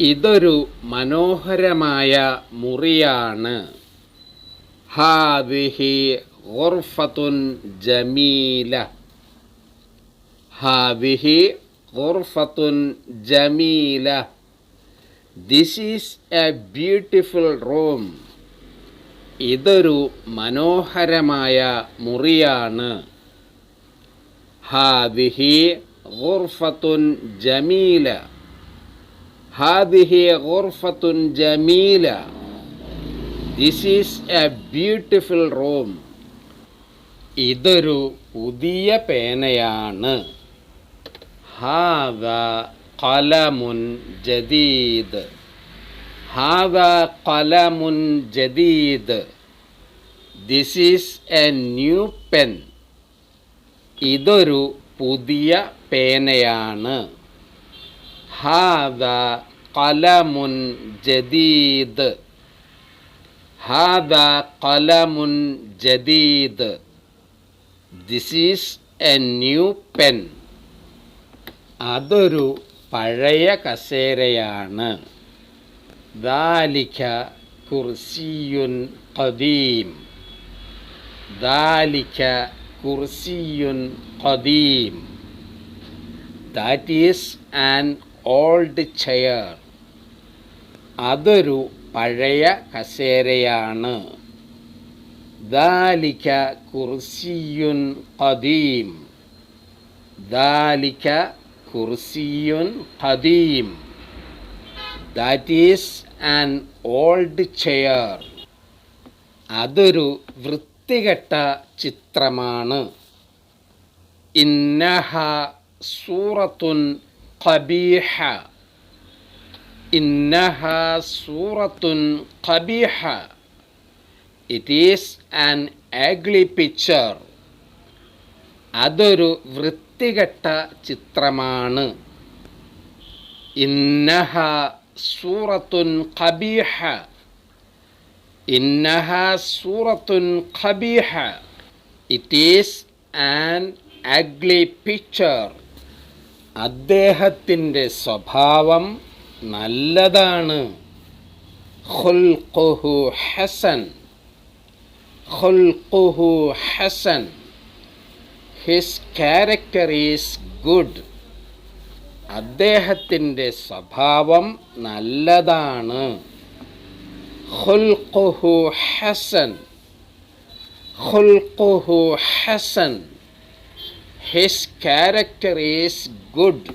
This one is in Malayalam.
ഇതൊരു മനോഹരമായ മുറിയാണ്. ഹാദിഹി ഗുർഫത്തുൻ ജമീല. ഹാദിഹി ഗുർഫത്തുൻ Jameela. This is a beautiful room ഇതൊരു മനോഹരമായ മുറിയാണ്. ഹാദിഹി ഗുർഫത്തുൻ ജമീല. ഹാദിഹി ഗുർഫത്തുൻ Jameela. This is a beautiful room ഇതൊരു പുതിയ പേനയാണ്. ഹാദ കലമുൻ ജദീദ്. ഹാദ കലമുൻ ജദീദ്. This is a new pen ഇതൊരു പുതിയ പേനയാണ്. ഹാദ കലമുൻ ജദീദ്. ഹാദ കലമുൻ ജദീദ്. This is a new pen അതൊരു പഴയ കസേരയാണ്. ദാലിഖ കുർസിയുൻ ഖദീം. ദാലിഖ കുർസിയുൻ ഖദീം. That is an old chair. അതൊരു പഴയ കസേരയാണ്. ദാലിക കുർസിയുൻ ഖദീം. ദാലിക കുർസിയുൻ ഖദീം. That is an old chair അതൊരു വൃത്തികെട്ട ചിത്രമാണ്. ഇന്നഹ സൂറത്തുൻ ഖബീഹ ഇന്നഹ സൂറത്തുൻ ഖബീഹ it is an ugly picture അതൊരു വൃത്തികെട്ട ചിത്രമാണ്. ഇന്നഹ സൂറത്തുൻ ഖബീഹ. ഇന്നഹ സൂറത്തുൻ ഖബീഹ. It is an ugly picture അദ്ദേഹത്തിന്റെ സ്വഭാവം നല്ലതാണ്. ഖുൽഖുഹു ഹസൻ. ഖുൽഖുഹു ഹസൻ. ഹിസ് ക്യാരക്ടർ ഈസ് ഗുഡ് അദ്ദേഹത്തിന്റെ സ്വഭാവം നല്ലതാണ്. ഖുൽഖുഹു ഹസൻ. ഖുൽഖുഹു Hasan. His character is good